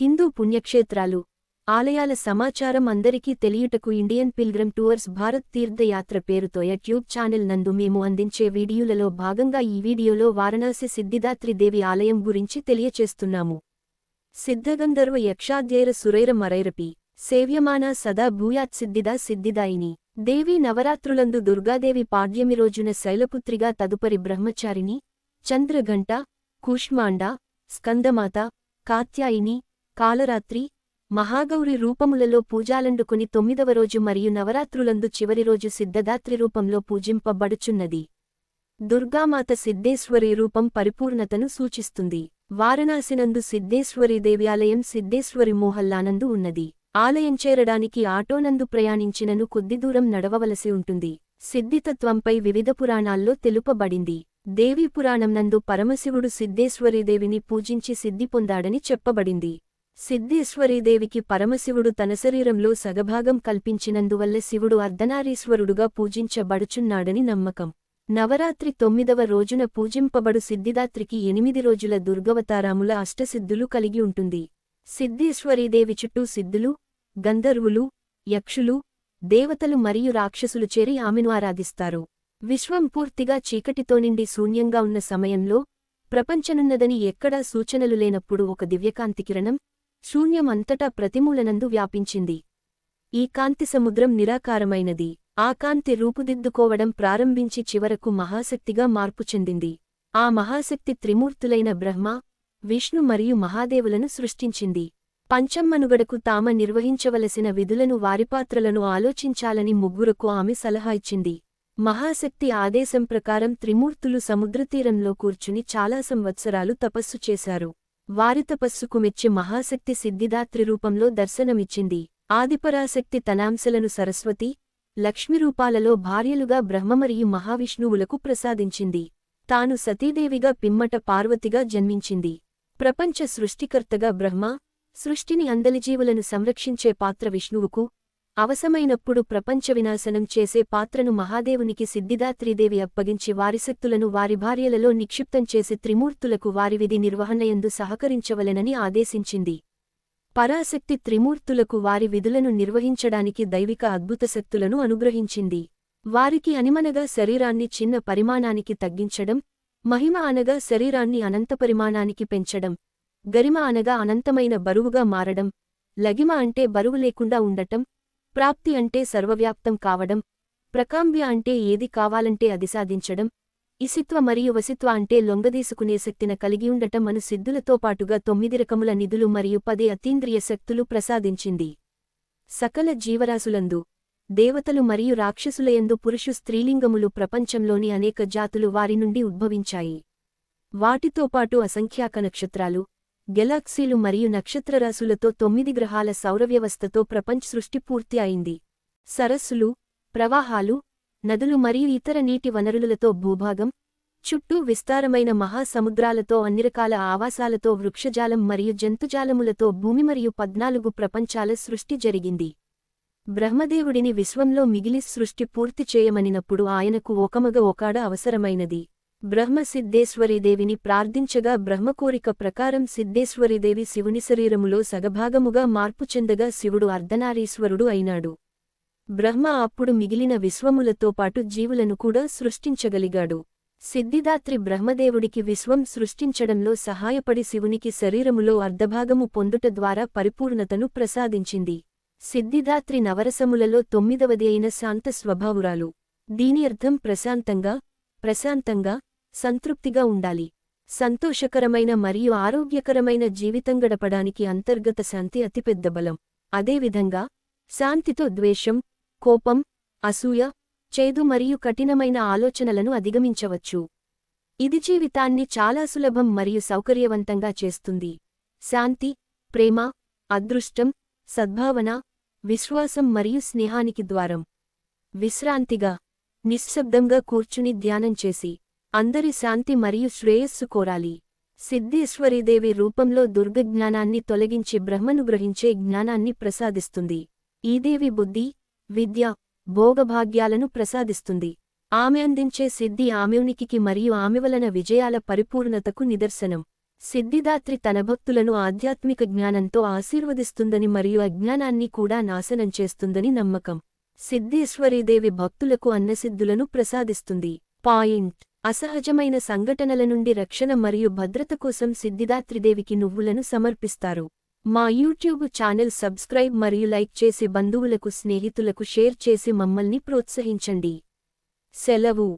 హిందూ పుణ్యక్షేత్రాలు ఆలయాల సమాచారం అందరికీ తెలియుటకు ఇండియన్ పిల్గ్రమ్ టూర్స్ భారత్ తీర్థయాత్ర పేరుతో యూట్యూబ్ ఛానల్ నందు మేము అందించే వీడియోలలో భాగంగా ఈ వీడియోలో వారణాసి సిద్ధిదాత్రి దేవి ఆలయం గురించి తెలియచేస్తున్నాము. సిద్ధగంధర్వ యక్షాధ్యైర సురైర మరైరపి సేవ్యమాన సదా భూయాత్ సిద్ధిదా సిద్ధిదాయిని దేవి నవరాత్రులందు దుర్గాదేవి పాడ్యమి రోజున శైలపుత్రిగా తదుపరి బ్రహ్మచారిణి చంద్రఘంట కూష్మాండ స్కందమాత కాత్యాయిని కాలరాత్రి మహాగౌరి రూపములలో పూజాలండుకుని తొమ్మిదవ రోజు మరియు నవరాత్రులందు చివరి రోజు సిద్ధదాత్రి రూపంలో పూజింపబడుచున్నది. దుర్గామాత సిద్ధేశ్వరి రూపం పరిపూర్ణతను సూచిస్తుంది. వారణాసినందు సిద్ధేశ్వరి దేవ్యాలయం సిద్ధేశ్వరి మోహల్లానందు ఉన్నది. ఆలయం చేరడానికి ఆటోనందు ప్రయాణించినను కొద్ది దూరం నడవవలసి ఉంటుంది. సిద్ధితత్వంపై వివిధ పురాణాల్లో తెలుపబడింది. దేవీ పురాణం నందు పరమశివుడు సిద్ధేశ్వరీదేవిని పూజించి సిద్ధి పొందాడని చెప్పబడింది. సిద్ధేశ్వరీదేవికి పరమశివుడు తన శరీరంలో సగభాగం కల్పించినందువల్ల శివుడు అర్ధనారీశ్వరుడుగా పూజించబడుచున్నాడని నమ్మకం. నవరాత్రి తొమ్మిదవ రోజున పూజింపబడు సిద్ధిదాత్రికి ఎనిమిది రోజుల దుర్గవతారాముల అష్టసిద్ధులు కలిగి ఉంటుంది. సిద్ధేశ్వరీదేవి చుట్టూ సిద్ధులు గంధర్వులు యక్షులు దేవతలు మరియు రాక్షసులు చేరి ఆమెను ఆరాధిస్తారు. విశ్వం పూర్తిగా చీకటితో నిండి శూన్యంగా ఉన్న సమయంలో ప్రపంచనున్నదని ఎక్కడా సూచనలు లేనప్పుడు ఒక దివ్యకాంతి శూన్యమంతటా ప్రతిమూలనందు వ్యాపించింది. ఈ కాంతి సముద్రం నిరాకారమైనది. ఆ కాంతి రూపుదిద్దుకోవడం ప్రారంభించి చివరకు మహాశక్తిగా మార్పు చెందింది. ఆ మహాశక్తి త్రిమూర్తులైన బ్రహ్మ విష్ణు మరియు మహాదేవులను సృష్టించింది. పంచమ్మనుగడకు తామ నిర్వహించవలసిన విధులను వారిపాత్రలను ఆలోచించాలని ముగ్గురకు ఆమె సలహా ఇచ్చింది. మహాశక్తి ఆదేశం ప్రకారం త్రిమూర్తులు సముద్రతీరంలో కూర్చుని చాలా సంవత్సరాలు తపస్సు చేశారు. వారి తపస్సుకు మెచ్చి మహాశక్తి సిద్ధిదాత్రి రూపంలో దర్శనమిచ్చింది. ఆదిపరాశక్తి తనాంశలను సరస్వతి లక్ష్మిరూపాలలో భార్యలుగా బ్రహ్మ మరియు మహావిష్ణువులకు ప్రసాదించింది. తాను సతీదేవిగా పిమ్మట పార్వతిగా జన్మించింది. ప్రపంచ సృష్టికర్తగా బ్రహ్మ సృష్టిని అందలిజీవులను సంరక్షించే పాత్ర విష్ణువుకు అవసమైనప్పుడు ప్రపంచ వినాశనం చేసే పాత్రను మహాదేవునికి సిద్ధిదాత్రీదేవి అప్పగించి వారిశక్తులను వారి భార్యలలో నిక్షిప్తం చేసి త్రిమూర్తులకు వారి విధి నిర్వహణయందు సహకరించవలెనని ఆదేశించింది. పరాశక్తి త్రిమూర్తులకు వారి విధులను నిర్వహించడానికి దైవిక అద్భుత శక్తులను అనుగ్రహించింది. వారికి అనిమనగా శరీరాన్ని చిన్న పరిమాణానికి తగ్గించడం మహిమ అనగా శరీరాన్ని అనంత పరిమాణానికి పెంచడం గరిమ అనగా అనంతమైన బరువుగా మారడం లగిమ అంటే బరువు లేకుండా ఉండటం ప్రాప్తి అంటే సర్వవ్యాప్తం కావడం ప్రకాంబ్య అంటే ఏది కావాలంటే అది సాధించడం ఇసిత్వ మరియు వసిత్వ అంటే లొంగదీసుకునే శక్తిన కలిగి ఉండటం అను సిద్ధులతో పాటుగా తొమ్మిది రకముల నిధులు మరియు పది అతీంద్రియ శక్తులు ప్రసాదించింది. సకల జీవరాశులందు దేవతలు మరియు రాక్షసులయందు పురుషు స్త్రీలింగములు ప్రపంచంలోని అనేక జాతులు వారి నుండి ఉద్భవించాయి. వాటితో పాటు అసంఖ్యాక నక్షత్రాలు గెలాక్సీలు మరియు నక్షత్రరాశులతో తొమ్మిది గ్రహాల సౌరవ్యవస్థతో ప్రపంచ సృష్టి పూర్తి అయింది. సరస్సులు ప్రవాహాలు నదులు మరియు ఇతర నీటి వనరులతో భూభాగం చుట్టూ విస్తారమైన మహాసముద్రాలతో అన్ని రకాల ఆవాసాలతో వృక్షజాలం మరియు జంతుజాలములతో భూమి మరియు పద్నాలుగు ప్రపంచాల సృష్టి జరిగింది. బ్రహ్మదేవుడిని విశ్వంలో మిగిలి సృష్టి పూర్తి చేయమనినప్పుడు ఆయనకు ఒకమగ ఒకాడ అవసరమైనది. బ్రహ్మ సిద్ధేశ్వరీదేవిని ప్రార్థించగా బ్రహ్మకోరిక ప్రకారం సిద్ధేశ్వరీదేవి శివుని శరీరములో సగభాగముగా మార్పు చెందగా శివుడు అర్ధనారీశ్వరుడు అయినాడు. బ్రహ్మ అప్పుడు మిగిలిన విశ్వములతో పాటు జీవులను కూడా సృష్టించగలిగాడు. సిద్ధిదాత్రి బ్రహ్మదేవుడికి విశ్వం సృష్టించడంలో సహాయపడి శివునికి శరీరములో అర్ధభాగము పొందుట ద్వారా పరిపూర్ణతను ప్రసాదించింది. సిద్ధిదాత్రి నవరసములలో తొమ్మిదవది అయిన శాంత స్వభావురాలు. దీని అర్థం ప్రశాంతంగా ప్రశాంతంగా సంతృప్తిగా ఉండాలి. సంతోషకరమైన మరియు ఆరోగ్యకరమైన జీవితం గడపడానికి అంతర్గత శాంతి అతిపెద్ద బలం. అదేవిధంగా శాంతితో ద్వేషం కోపం అసూయ చేదు మరియు కఠినమైన ఆలోచనలను అధిగమించవచ్చు. ఇది జీవితాన్ని చాలా సులభం మరియు సౌకర్యవంతంగా చేస్తుంది. శాంతి ప్రేమ అదృష్టం సద్భావన విశ్వాసం మరియు స్నేహానికి ద్వారం. విశ్రాంతిగా నిశ్శబ్దంగా కూర్చుని ధ్యానం చేసి అందరి శాంతి మరియు శ్రేయస్సు కోరాలి. సిద్ధేశ్వరీదేవి రూపంలో దుర్గజ్ఞానాన్ని తొలగించి బ్రహ్మను గ్రహించే జ్ఞానాన్ని ప్రసాదిస్తుంది. ఈ దేవి బుద్ధి విద్య భోగభాగ్యాలను ప్రసాదిస్తుంది. ఆమె అందించే సిద్ధి ఆమె మరియు ఆమె వలన విజయాల పరిపూర్ణతకు నిదర్శనం. సిద్ధిదాత్రి తన భక్తులను ఆధ్యాత్మిక జ్ఞానంతో ఆశీర్వదిస్తుందని మరియు అజ్ఞానాన్ని కూడా నాశనం చేస్తుందని నమ్మకం. సిద్ధేశ్వరీదేవి భక్తులకు అన్నసిద్ధులను ప్రసాదిస్తుంది. పాయింట్. అసహజమైన సంఘటనల నుండి రక్షణ మరియు భద్రత కోసం సిద్ధిదాత్రిదేవికి నువ్వులను సమర్పిస్తారు. మా యూట్యూబ్ ఛానల్ సబ్స్క్రైబ్ మరియు లైక్ చేసి బంధువులకు స్నేహితులకు షేర్ చేసి మమ్మల్ని ప్రోత్సహించండి. సెలవు.